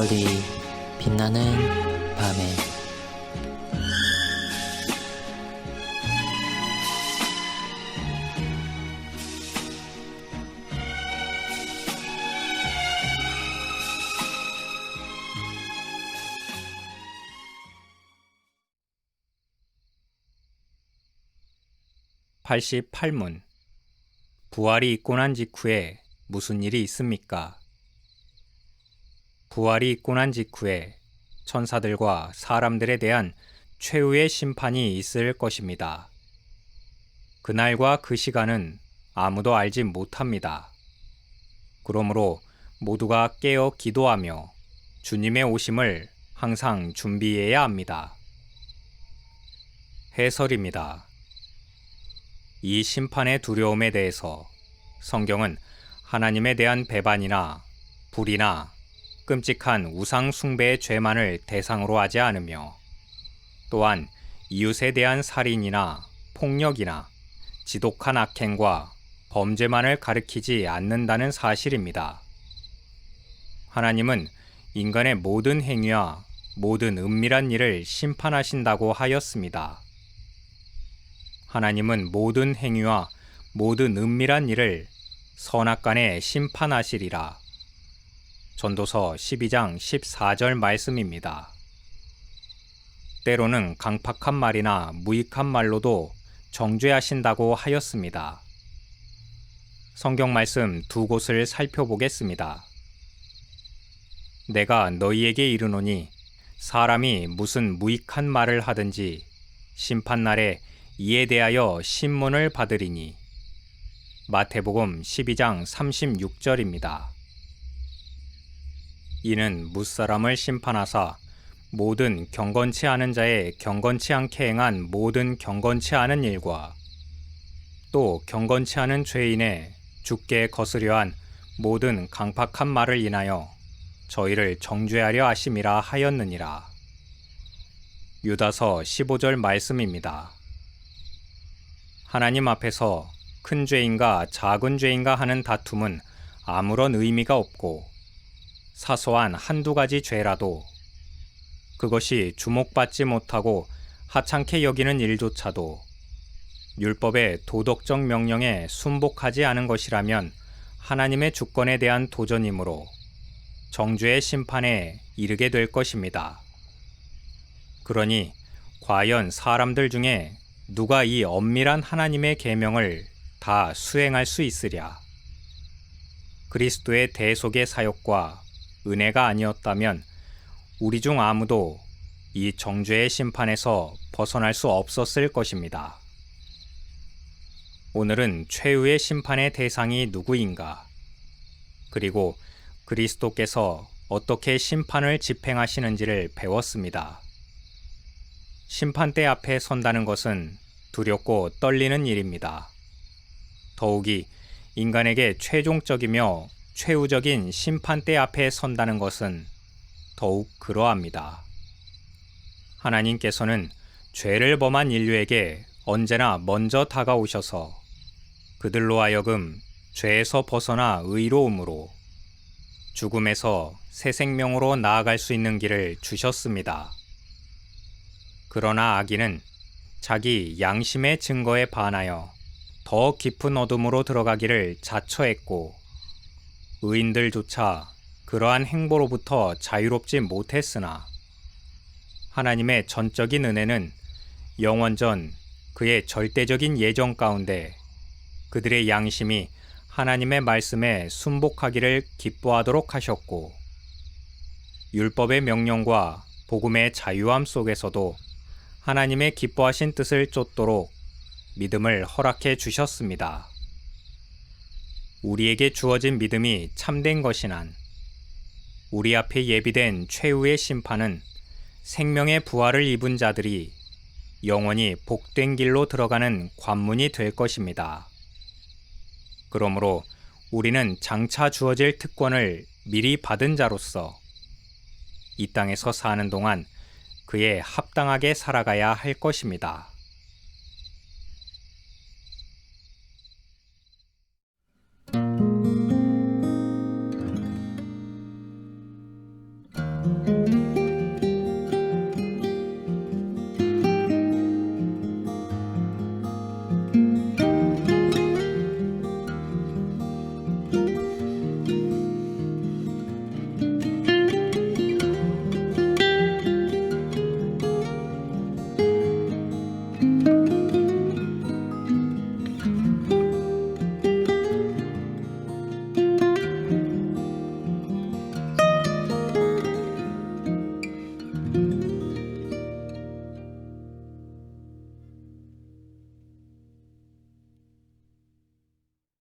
별이 빛나는 밤에 (88문) 부활이 있고 난 직후에 무슨 일이 있습니까? 부활이 있고 난 직후에 천사들과 사람들에 대한 최후의 심판이 있을 것입니다. 그날과 그 시간은 아무도 알지 못합니다. 그러므로 모두가 깨어 기도하며 주님의 오심을 항상 준비해야 합니다. 해설입니다. 이 심판의 두려움에 대해서 성경은 하나님에 대한 배반이나 불이나 끔찍한 우상 숭배의 죄만을 대상으로 하지 않으며 또한 이웃에 대한 살인이나 폭력이나 지독한 악행과 범죄만을 가리키지 않는다는 사실입니다. 하나님은 인간의 모든 행위와 모든 은밀한 일을 심판하신다고 하였습니다. 하나님은 모든 행위와 모든 은밀한 일을 선악 간에 심판하시리라. 전도서 12장 14절 말씀입니다. 때로는 강팍한 말이나 무익한 말로도 정죄하신다고 하였습니다. 성경 말씀 두 곳을 살펴보겠습니다. 내가 너희에게 이르노니 사람이 무슨 무익한 말을 하든지 심판날에 이에 대하여 신문을 받으리니 마태복음 12장 36절입니다. 이는 무사람을 심판하사 모든 경건치 않은 자의 경건치 않게 행한 모든 경건치 않은 일과 또 경건치 않은 죄인의 죽게 거스려한 모든 강팍한 말을 인하여 저희를 정죄하려 하심이라 하였느니라. 유다서 15절 말씀입니다. 하나님 앞에서 큰 죄인가 작은 죄인가 하는 다툼은 아무런 의미가 없고 사소한 한두 가지 죄라도 그것이 주목받지 못하고 하찮게 여기는 일조차도 율법의 도덕적 명령에 순복하지 않은 것이라면 하나님의 주권에 대한 도전이므로 정죄의 심판에 이르게 될 것입니다. 그러니 과연 사람들 중에 누가 이 엄밀한 하나님의 계명을 다 수행할 수 있으랴? 그리스도의 대속의 사역과 은혜가 아니었다면 우리 중 아무도 이 정죄의 심판에서 벗어날 수 없었을 것입니다. 오늘은 최후의 심판의 대상이 누구인가? 그리고 그리스도께서 어떻게 심판을 집행하시는지를 배웠습니다. 심판대 앞에 선다는 것은 두렵고 떨리는 일입니다. 더욱이 인간에게 최종적이며 최후적인 심판대 앞에 선다는 것은 더욱 그러합니다. 하나님께서는 죄를 범한 인류에게 언제나 먼저 다가오셔서 그들로 하여금 죄에서 벗어나 의로움으로 죽음에서 새 생명으로 나아갈 수 있는 길을 주셨습니다. 그러나 아기는 자기 양심의 증거에 반하여 더 깊은 어둠으로 들어가기를 자처했고 의인들조차 그러한 행보로부터 자유롭지 못했으나 하나님의 전적인 은혜는 영원전 그의 절대적인 예정 가운데 그들의 양심이 하나님의 말씀에 순복하기를 기뻐하도록 하셨고 율법의 명령과 복음의 자유함 속에서도 하나님의 기뻐하신 뜻을 쫓도록 믿음을 허락해 주셨습니다. 우리에게 주어진 믿음이 참된 것이난 우리 앞에 예비된 최후의 심판은 생명의 부활을 입은 자들이 영원히 복된 길로 들어가는 관문이 될 것입니다. 그러므로 우리는 장차 주어질 특권을 미리 받은 자로서 이 땅에서 사는 동안 그에 합당하게 살아가야 할 것입니다.